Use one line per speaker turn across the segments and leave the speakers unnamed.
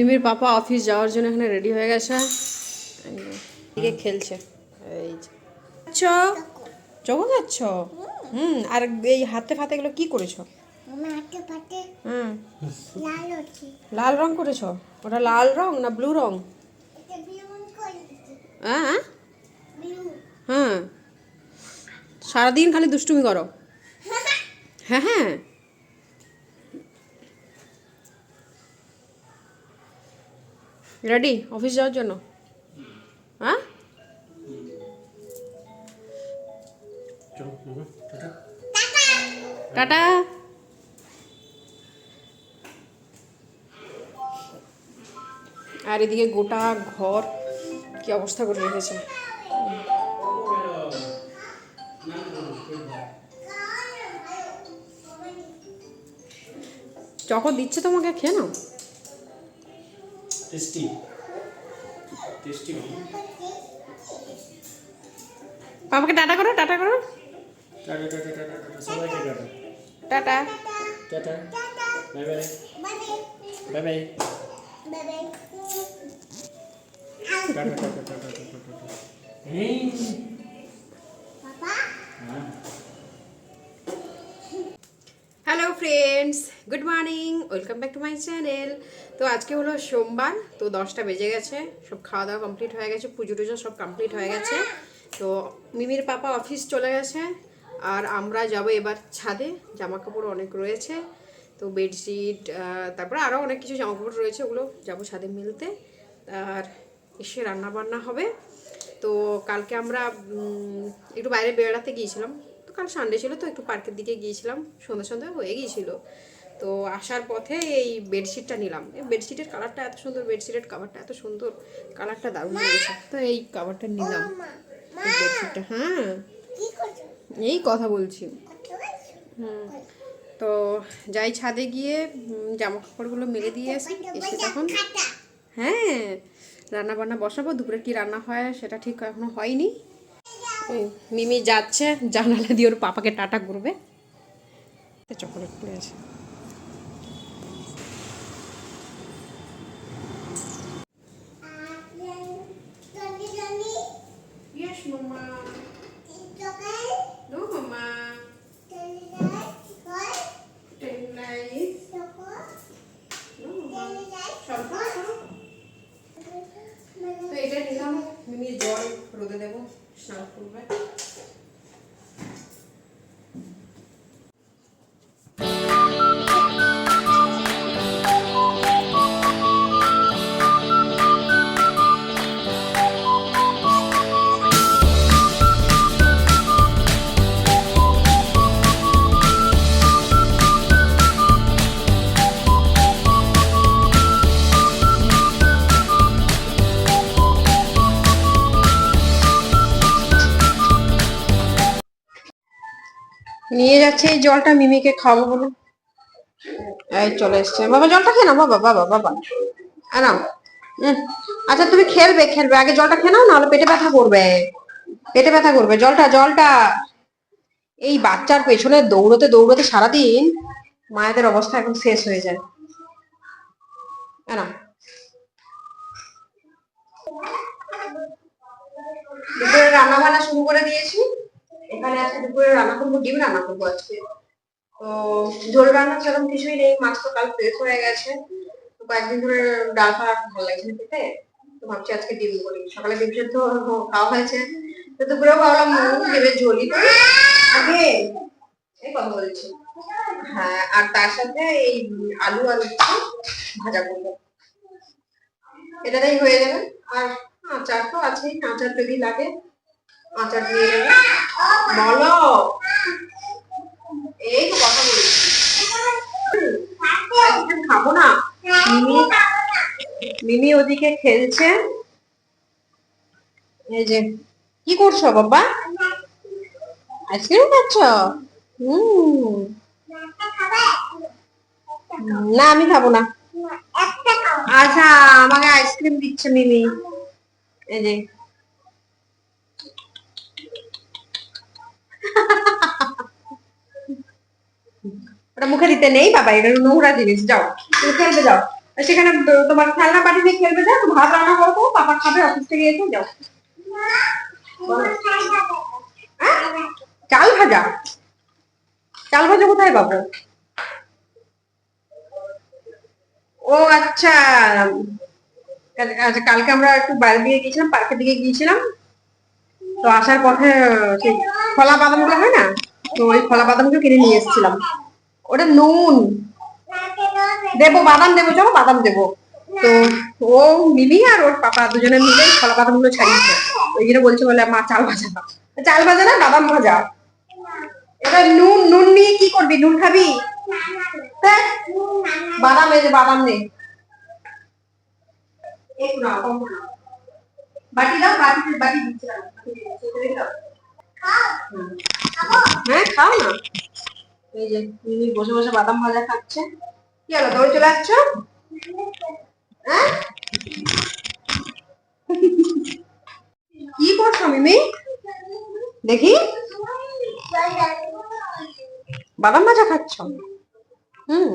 মিমির পাপা অফিস যাওয়ার জন্য এখানে রেডি হয়ে গেছে। এদিকে খেলছে। এই যে। আচ্ছ চোখ যাচ্ছ? হুম আর এই হাতে ফাতে এগুলো কি করেছ? হুম।
লাল
রং করেছ? ওটা লাল রং না ব্লু রং? হ্যাঁ হ্যাঁ। সারাদিন খালি দুষ্টুমি করো। হ্যাঁ হ্যাঁ। রেডি অফিস যাওয়ার জন্য? হ্যাঁ?
টাটা।
আর এদিকে গোটা ঘর কি অবস্থা করে রেখেছে? চকো দিচ্ছে তোমাকে? খেয়ে নাও।
টেস্টি টেস্টি
বাবাকে টাটা করো টাটা করো।
টাটা টাটা টাটা টাটা সবাইকে tata
tata.
Tata. Bye bye.
বাবে
বাই বাই।
বাবে
tata tata tata tata tata. এই।
পাপা
হ্যাঁ।
Friends good morning welcome back to my channel তো আজকে হলো সোমবার, তো দশটা বেজে গেছে, সব খাওয়া দাওয়া কমপ্লিট হয়ে গেছে, পুজো টুজো সব কমপ্লিট হয়ে গেছে। তো মিমির পাপা অফিস চলে গেছে, আর আমরা যাব এবার ছাদে জামা কাপড় অনেক রয়েছে, তো বেডশিট তারপরে আরও অনেক কিছু জামা কাপড় রয়েছে, ওগুলো যাব ছাদে মিলতে, আর এসে রান্না বান্না হবে। তো কালকে আমরা একটু বাইরে বেড়াতে গিয়েছিলাম কাল সানডে ছিল তো একটু পার্কের দিকে গিয়েছিলাম সন্ধ্যা সন্ধ্যা হয়ে গিয়েছিল। তো আসার পথে এই বেডশিটটা নিলাম। এই বেডশিটের কালারটা এত সুন্দর বেডশিটের কাভারটা এত সুন্দর কালারটা দারুণ লেগেছে তো এই কাভারটা নিলাম। এই বেডশিটটা হ্যাঁ। এই কথা বলছি। হুম। তো যাই ছাদে গিয়ে জামা কাপড়গুলো মেলে দিয়ে এসে এসে তখন হ্যাঁ রান্না বান্না বসাবো দুপুরে কি রান্না হয় সেটা ঠিক এখনও হয়নি। মিমি যাচ্ছে জানালা দিয়ে ওর পাপাকে টাটা করবে চকলেট পড়ে আছে Yes, mama. যাচ্ছে এই জলটা মিমিকে খাব বলে। এই চলে এসছে। বাবা জলটা খেয়ে নাও বাবা বাবা বাবা। উম, আচ্ছা তুমি খেলবে খেলবে। আগে জলটা খেয়ে নাও নাহলে পেটে ব্যথা করবে। পেটে ব্যথা করবে। জলটা জলটা। এই বাচ্চার পেছনে দৌড়তে দৌড়তে সারাদিন মায়েদের অবস্থা এখন শেষ হয়ে যায়। দুপুরে রান্না বান্না শুরু করে দিয়েছি। এখানে আজকে দুপুরে রান্না করব, ডিম রান্না করব আজকে। তো ঝোল রান্না সেরকম কিছুই নেই, মাছ তো কাল ফ্রেশ হয়ে গেছে। তো কয়েকদিন ধরে ডাল ভাত ভালো লাগছে না খেতে, তো ভাবছি আজকে ডিম করি সকালে ডিম সেদ্ধ খাওয়া হয়েছে। তো দুপুরেও ভাবলাম ডিমের ঝোলই করি। আগে এই কথা বলছি। হ্যাঁ আর তার সাথে এই আলু আর উচ্ছে ভাজা করব। এটাতেই হয়ে যাবে। আর আচার তো আছেই, আচার যদি লাগে, আচার দিয়ে নেবে বলো এই তো কথা বলছি। খাব না। মিমি মিমি ওদিকে খেলছে। এই যে কি করছ বাবা? আইসক্রিম খাচ্ছ? হুম। না আমি খাব না। আচ্ছা আমাকে আইসক্রিম দিচ্ছে মিমি। এই যে ওটা মুখে দিতে নেই, বাবা, এটা নোংরা জিনিস, যাও, তুমি খেলবে যাও। সেখানে তোমার খেলনা বাটি নিয়ে খেলবে, যাও ভাত রান্না করব পাপা খাবে, অফিস থেকে এসে যাও। হ্যাঁ? চাল ভাজা? চাল ভাজা কোথায় পাবো? ও আচ্ছা। আচ্ছা কালকে আমরা একটু বাইরে দিকে গিয়েছিলাম, পার্কের দিকে গিয়েছিলাম। তো আসার পথে, সেই ফলা বাদামগুলো হয় না? তো ওই ফলা বাদামগুলো কিনে নিয়ে এসেছিলাম। ওটা নুন
দেবো
বাদাম দেবো চলো বাদাম দেবো তো ও মিমি আর ওর পাপা দুজনে মিলে ফলা বাদামগুলো ছাড়িয়েছে ওই জন্য বলছে বলে মা চাল ভাজা। চাল ভাজা না বাদাম ভাজা এবার নুন নুন নিয়ে কি করবি নুন খাবি বাদাম এই যে বাদাম নে একটু নাও, কম করে নাও। বাটি দাও বাটি বাটি দিচ্ছি দাও। বাটি দিচ্ছি, এটা দাও। হুম। হ্যাঁ খাও না এই যে মিমি বসে বসে বাদাম ভাজা খাচ্ছে। কি হলো, দৌড়ে চলে যাচ্ছ হ্যাঁ? কি করছ মিমি? দেখি। বাদাম ভাজা খাচ্ছ? হুম।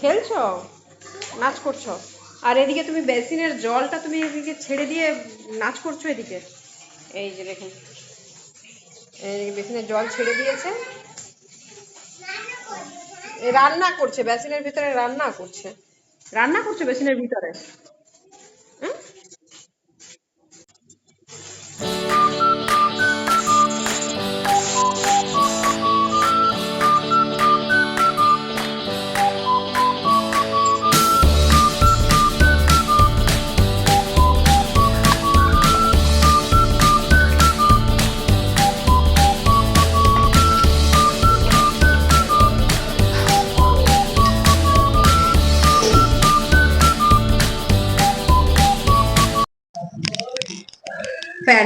খেলছো? নাচ করছ? আর এদিকে তুমি বেসিনের জলটা তুমি এদিকে ছেড়ে দিয়ে নাচ করছ এদিকে। এই যে দেখুন। এদিকে বেসিনের জল ছেড়ে দিয়েছে। রান্না করছে বেসিনের ভিতরে রান্না করছে। রান্না করছে বেসিনের ভিতরে।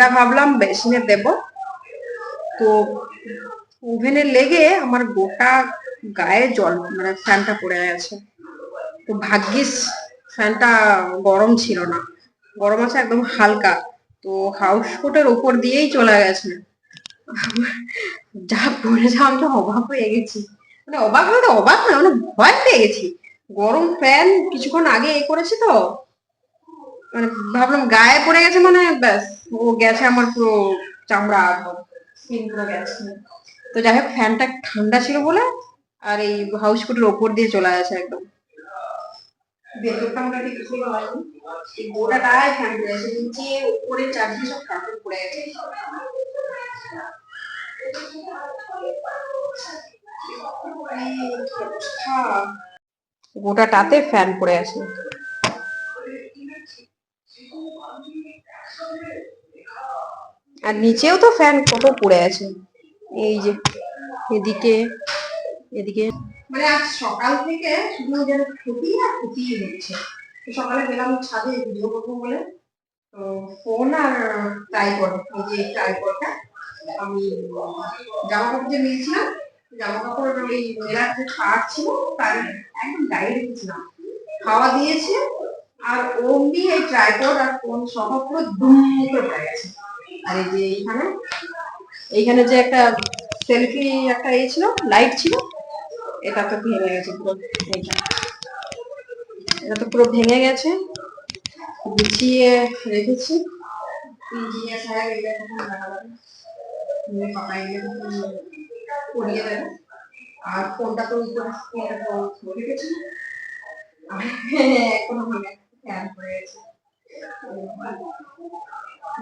ফ্যানটা ভাবলাম বেসিনে দেব। তো ওভেনে লেগে আমার গোটা গায়ে জল মানে ফ্যানটা পড়ে গেছে। তো ভাগ্যিস ফ্যানটা গরম ছিল না। গরম আছে একদম হালকা। তো হাউস কোটের উপর দিয়েই চলে গেছে। যা পড়েছে আমি তো অবাক হয়ে গেছি। মানে অবাক হয়ে তো অবাক না মানে ভয় পেয়ে গেছি। গরম ফ্যান কিছুক্ষণ আগে এ করেছি তো। মানে ভাবলাম গায়ে পড়ে গেছে মানে ব্যাস। ও গেছে আমার পুরো চামড়া স্কিন পুরো গেছে। তো যাই হোক ফ্যানটা ঠান্ডা ছিল বলে আর এই হাউস কোটের ওপর দিয়ে চলে গেছে একদম। ভেতরটা গোটাটায় ফ্যান নিচে চারদিকে। গোটাটাতে ফ্যান পড়ে আছে। আর নিচেও তো ফ্যান কত পড়ে আছে। এই যে, এদিকে এদিকে। মানে আজ সকাল থেকে শুধু যেন ক্ষতি আর ক্ষতি হচ্ছে সকালে গেলাম ছাদে ভিডিও করব বলে। তো ফোন আর ট্রাইপড এই যে ট্রাইপডটা আমি জামা কাপড় যে নিয়েছিলাম, জামা কাপড় ওই মেলার যে কাঠ ছিল, তার একদম গায়ে রেখেছিলাম। খাওয়া দিয়েছে, আর অমনি এই ট্রাইপড আর ফোন সহ পুরো দুম করে গেছে। আর এই যে এইখানে এইখানে যে একটা সেলফি একটা এ ছিল লাইট ছিল, এটা তো ভেঙে গেছে পুরো এটা তো পুরো ভেঙে গেছে, গুছিয়ে রেখেছি। দেবে। আর ফোনটা তো আর, এখনও মানে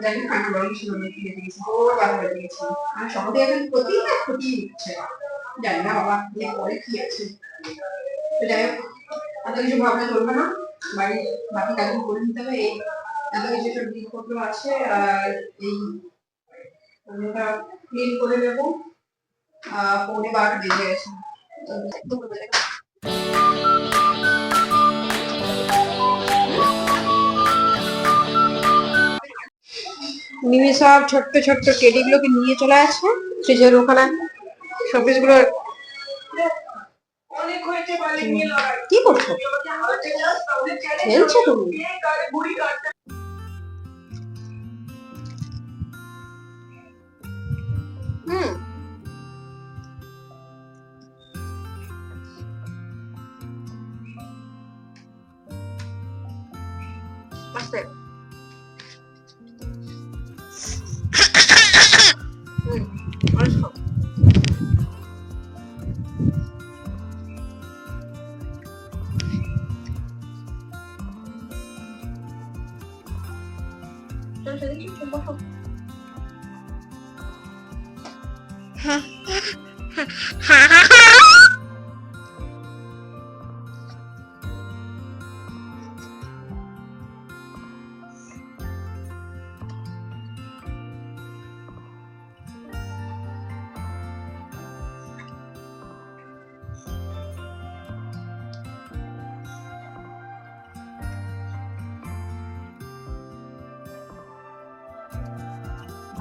না আমি বরং ছিল না কিনে দিয়েছি। বার করে দিয়েছি। আর সহজে এখন ক্ষতি না ক্ষতি হচ্ছে। জানি না বাবা দিয়ে পরে কি আছে। যাই হোক, এত কিছু ভাবলে চলবে না। বাড়ির বাকি কাজগুলো করে নিতে হবে। এই এত কিছু সব জিনিসপত্র আছে, আর এই ওটা ক্লিন করে নেব। পৌনে বারোটা বেজে গেছে। মিমি সব ছোট্ট ছোট্ট টেডিগুলোকে নিয়ে চলে আসছে ফ্রিজের ওখানে শোপিসগুলো কি করছ? খেলছো তুমি? হুম। আস্তে। হুম চলো সেদিকে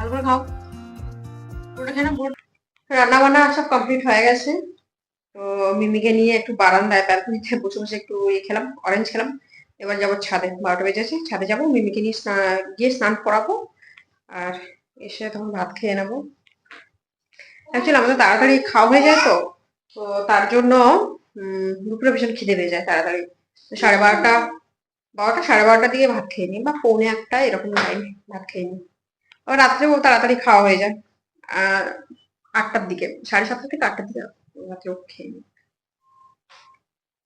করে খাও। পুরোটা খেয়ে রান্না বান্না সব কমপ্লিট হয়ে গেছে। তো মিমিকে নিয়ে একটু বারান্দায় ব্যালকনিতে বসে বসে একটু ইয়ে খেলাম অরেঞ্জ খেলাম। এবার যাব ছাদে, বারোটা বেজেছে, ছাদে যাব, মিমিকে নিয়ে স্না- গিয়ে স্নান করাবো। আর এসে তখন ভাত খেয়ে নেব। অ্যাকচুয়ালি আমাদের তাড়াতাড়ি খাওয়া হয়ে যায় তো তো তার জন্য দুপুরে ভীষণ খিদে পেয়ে যায় তাড়াতাড়ি। সাড়ে বারোটা বারোটা, সাড়ে বারোটার দিকে ভাত খেয়ে নিই, বা পৌনে একটা এরকম টাইম ভাত খেয়ে নিই। রাত্রেও তাড়াতাড়ি খাওয়া হয়ে যায়। আটটার দিকে, সাড়ে সাতটা থেকে আটটার দিকে রাত্রে খেয়ে নিই।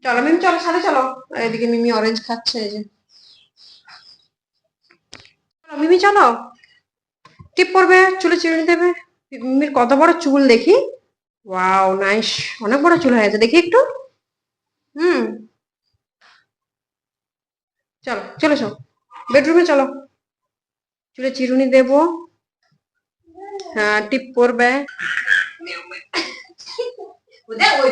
চলো মিমি, চলো সাথে চলো। এদিকে মিমি অরেঞ্জ খাচ্ছে, এই যে। মিমি, চলো। টিপ পড়বে চুলে চিরুনি দেবে। মিমির কত বড় চুল দেখি। Wow, nice. অনেক বড় চুল হয়ে গেছে। দেখি একটু। হুম। চলো চলো চলো বেডরুমে চলো। চুলে চিরুনি দেব। হ্যাঁ টিপ করবে ওই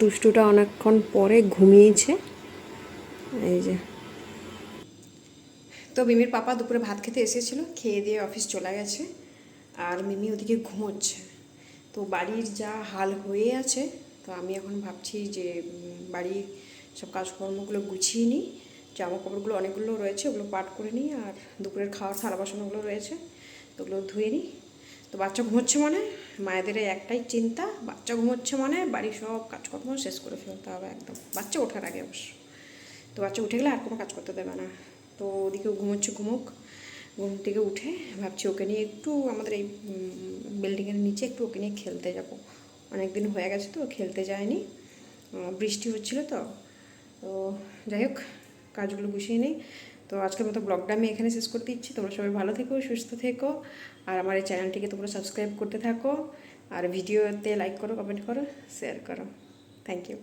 দুষ্টুটা অনেকক্ষণ পরে ঘুমিয়েছে। এই যে। তো মিমির পাপা দুপুরে ভাত খেতে এসেছিল, খেয়ে দিয়ে অফিস চলে গেছে, আর মিমি ওদিকে ঘুমোচ্ছে। তো বাড়ির যা হাল হয়ে আছে, তো আমি এখন ভাবছি যে বাড়ির সব কাজকর্মগুলো গুছিয়ে নিই। জামা কাপড়গুলো অনেকগুলো রয়েছে, ওগুলো পাট করে নিই, আর দুপুরের খাওয়ার থালা বাসনগুলো রয়েছে, তো ওগুলো ধুয়ে নিই। তো বাচ্চা ঘুমোচ্ছে মানে? মায়েদের একটাই চিন্তা, বাচ্চা ঘুমোচ্ছে মানে বাড়ির সব কাজকর্ম শেষ করে ফেলতে হবে একদম। বাচ্চা ওঠার আগে অবশ্য। তো বাচ্চা উঠে গেলে আর কোনো কাজ করতে দেবে না। তো ওদিকেও ঘুমোচ্ছে, ঘুমোক। ঘুম থেকে উঠে ভাবছি ওকে নিয়ে একটু আমাদের এই বিল্ডিংয়ের নিচে একটু ওকে নিয়ে খেলতে যাব। অনেক দিন হয়ে গেছে তো, খেলতে যায়নি। বৃষ্টি হচ্ছিল তো। তো যাই হোক, কাজগুলো গুছিয়ে নিই। তো আজকের মতো ব্লগটা আমি এখানে শেষ করতে ইচ্ছি তোমরা সবাই ভালো থেকো, সুস্থ থেকো। আর আমার এই চ্যানেলটিকে তোমরা সাবস্ক্রাইব করতে থাকো। আর ভিডিওতে লাইক করো কমেন্ট করো শেয়ার করো। Thank you